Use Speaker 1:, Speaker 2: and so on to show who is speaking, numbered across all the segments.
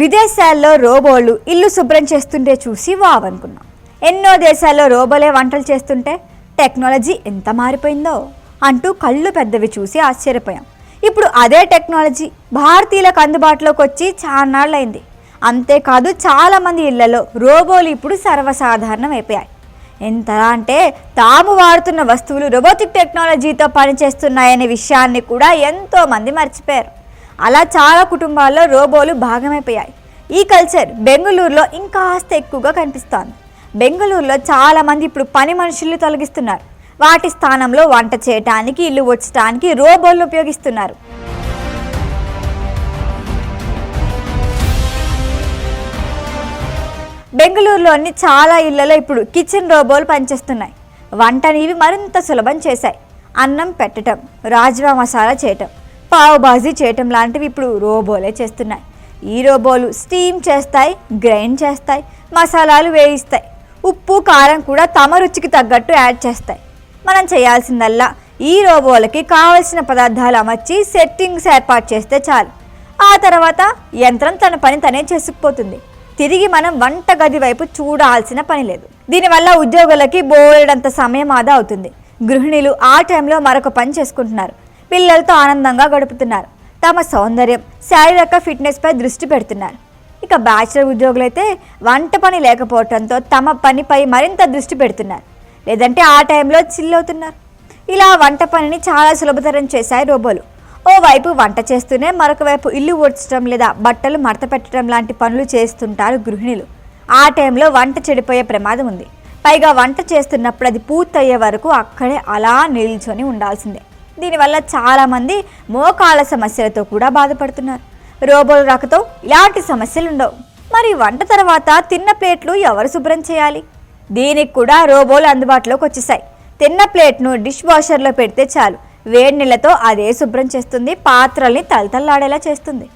Speaker 1: విదేశాల్లో రోబోలు ఇల్లు శుభ్రం చేస్తుంటే చూసి వావ్ అనుకున్నాం ఎన్నో దేశాల్లో రోబోలే వంటలు చేస్తుంటే టెక్నాలజీ ఎంత మారిపోయిందో అంటూ కళ్ళు పెద్దవి చూసి ఆశ్చర్యపోయాం. ఇప్పుడు అదే టెక్నాలజీ భారతీయులకు అందుబాటులోకి వచ్చి చాన్నాళ్ళైంది అంతేకాదు చాలామంది ఇళ్ళలో రోబోలు ఇప్పుడు సర్వసాధారణం అయిపోయాయి. ఎంతలా అంటే తాము వాడుతున్న వస్తువులు రోబోటిక్ టెక్నాలజీతో పనిచేస్తున్నాయనే విషయాన్ని కూడా ఎంతోమంది మర్చిపోయారు. అలా చాలా కుటుంబాల్లో రోబోలు భాగమైపోయాయి. ఈ కల్చర్ బెంగళూరులో ఇంకాస్త ఎక్కువగా కనిపిస్తోంది. బెంగళూరులో చాలామంది ఇప్పుడు పని మనుషులు తొలగిస్తున్నారు. వాటి స్థానంలో వంట చేయటానికి ఇల్లు వచ్చటానికి రోబోలు ఉపయోగిస్తున్నారు. బెంగళూరులోని చాలా ఇళ్ళలో ఇప్పుడు కిచెన్ రోబోలు పనిచేస్తున్నాయి. వంట అనేవి మరింత సులభం చేశాయి. అన్నం పెట్టడం రాజ్మా మసాలా చేయటం. పావు బాజీ చేయటం లాంటివి ఇప్పుడు రోబోలే చేస్తున్నాయి. ఈ రోబోలు స్టీమ్ చేస్తాయి గ్రైండ్ చేస్తాయి మసాలాలు వేయిస్తాయి. ఉప్పు కారం కూడా తమ రుచికి తగ్గట్టు యాడ్ చేస్తాయి. మనం చేయాల్సిందల్లా ఈ రోబోలకి కావలసిన పదార్థాలు అమర్చి సెట్టింగ్స్ ఏర్పాటు చేస్తే చాలు. ఆ తర్వాత యంత్రం తన పని తనే చేసుకుపోతుంది. తిరిగి మనం వంట గది వైపు చూడాల్సిన పని లేదు. దీనివల్ల ఉద్యోగులకి బోలెడంత సమయం ఆదా అవుతుంది. గృహిణులు ఆ టైంలో మరొక పని చేసుకుంటున్నారు. పిల్లలతో ఆనందంగా గడుపుతున్నారు. తమ సౌందర్యం శారీరక ఫిట్నెస్పై దృష్టి పెడుతున్నారు. ఇక బ్యాచిలర్ ఉద్యోగులైతే వంట పని లేకపోవడంతో తమ పనిపై మరింత దృష్టి పెడుతున్నారు. లేదంటే ఆ టైంలో చిల్లవుతున్నారు. ఇలా వంట పనిని చాలా సులభతరం చేశాయి రోబోలు. ఓవైపు వంట చేస్తూనే మరొక వైపు ఇల్లు ఊడ్చడం లేదా బట్టలు మడత పెట్టడం లాంటి పనులు చేస్తుంటారు గృహిణులు. ఆ టైంలో వంట చెడిపోయే ప్రమాదం ఉంది. పైగా వంట చేస్తున్నప్పుడు అది పూర్తయ్యే వరకు అక్కడే అలా నిల్చొని ఉండాల్సిందే. దీనివల్ల చాలామంది మోకాళ్ళ సమస్యలతో కూడా బాధపడుతున్నారు. రోబోలు రాకతో ఇలాంటి సమస్యలు ఉండవు మరి వంట తర్వాత తిన్న ప్లేట్లు ఎవరు శుభ్రం చేయాలి? దీనికి కూడా రోబోలు అందుబాటులోకి వచ్చేసాయి తిన్న ప్లేట్ను డిష్ వాషర్లో పెడితే చాలు. వేడి నీళ్ళతో అదే శుభ్రం చేస్తుంది. పాత్రల్ని తలతల్లాడేలా చేస్తుంది.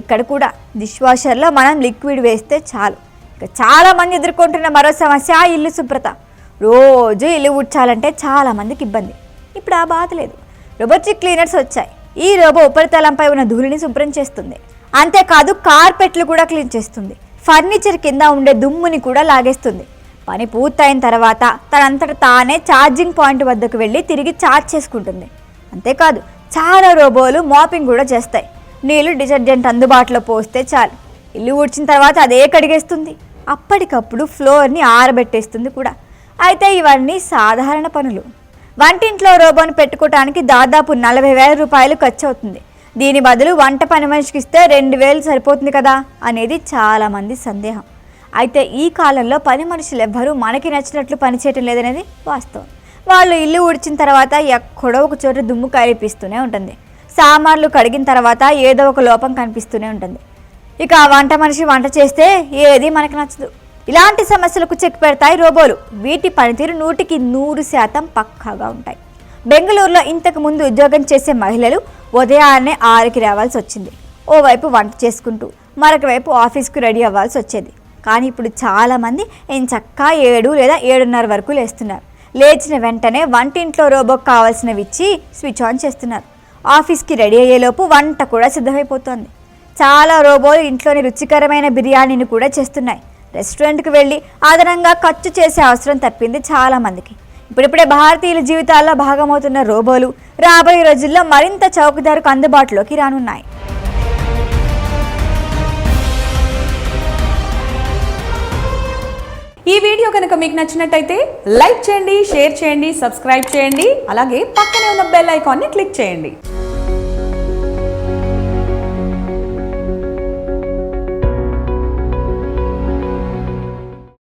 Speaker 1: ఇక్కడ కూడా డిష్ వాషర్లో మనం లిక్విడ్ వేస్తే చాలు. ఇక చాలామంది ఎదుర్కొంటున్న మరో సమస్య ఆ ఇల్లు శుభ్రత. రోజు ఇల్లు ఉడ్చాలంటే చాలామందికి ఇబ్బంది. ఇప్పుడు ఆ బాధ లేదు. రోబోటిక్ క్లీనర్స్ వచ్చాయి. ఈ రోబో ఉపరితలంపై ఉన్న ధూళిని శుభ్రం చేస్తుంది. అంతేకాదు కార్పెట్లు కూడా క్లీన్ చేస్తుంది. ఫర్నిచర్ కింద ఉండే దుమ్ముని కూడా లాగేస్తుంది. పని పూర్తయిన తర్వాత తనంతట తానే ఛార్జింగ్ పాయింట్ వద్దకు వెళ్ళి తిరిగి ఛార్జ్ చేసుకుంటుంది. అంతేకాదు చాలా రోబోలు మాపింగ్ కూడా చేస్తాయి. నీళ్ళు డిటర్జెంట్ అందుబాటులో పోస్తే చాలు. ఇల్లు ఊడ్చిన తర్వాత అదే కడిగేస్తుంది. అప్పటికప్పుడు ఫ్లోర్ని ఆరబెట్టేస్తుంది కూడా. అయితే ఇవన్నీ సాధారణ పనులు. వంటింట్లో రోబోను పెట్టుకోవడానికి దాదాపు నలభై వేల రూపాయలు ఖర్చు అవుతుంది దీని బదులు వంట పని మనిషికి ఇస్తే రెండు వేలు సరిపోతుంది కదా అనేది చాలామంది సందేహం. అయితే ఈ కాలంలో పని మనుషులు ఎవ్వరూ మనకి నచ్చినట్లు పనిచేయటం లేదనేది వాస్తవం. వాళ్ళు ఇల్లు ఉడిచిన తర్వాత ఎక్కడో ఒక చోట దుమ్ము కరిపిస్తూనే ఉంటుంది. సామాన్లు కడిగిన తర్వాత ఏదో ఒక లోపం కనిపిస్తూనే ఉంటుంది. ఇక ఆ వంట మనిషి వంట చేస్తే ఏది మనకు నచ్చదు. ఇలాంటి సమస్యలకు చెక్ పెడతాయి రోబోలు. వీటి పనితీరు నూటికి నూరు శాతం పక్కాగా ఉంటాయి. బెంగళూరులో ఇంతకు ముందు ఉద్యోగం చేసే మహిళలు ఉదయాన్నే ఆరుకి రావాల్సి వచ్చింది. ఓవైపు వంట చేసుకుంటూ మరొక వైపు ఆఫీస్కు రెడీ అవ్వాల్సి వచ్చేది. కానీ ఇప్పుడు చాలామంది చక్కా ఏడు లేదా ఏడున్నర వరకు లేస్తున్నారు. లేచిన వెంటనే వంటింట్లో రోబోకి కావాల్సినవి ఇచ్చి స్విచ్ ఆన్ చేస్తున్నారు. ఆఫీస్కి రెడీ అయ్యేలోపు వంట కూడా సిద్ధమైపోతోంది. చాలా రోబోలు ఇంట్లోని రుచికరమైన బిర్యానీని కూడా చేస్తున్నాయి. రెస్టారెంట్కి వెళ్ళి అదనంగా ఖర్చు చేసే అవసరం తప్పింది చాలామందికి ఇప్పుడిప్పుడే భారతీయుల జీవితాల్లో భాగమవుతున్న రోబోలు రాబోయే రోజుల్లో మరింత చౌకదారుకు అందుబాటులోకి రానున్నాయి.
Speaker 2: ఈ వీడియో కనుక మీకు నచ్చినట్టయితే లైక్ చేయండి షేర్ చేయండి సబ్స్క్రైబ్ చేయండి అలాగే పక్కనే ఉన్న బెల్ ఐకాన్ని క్లిక్ చేయండి.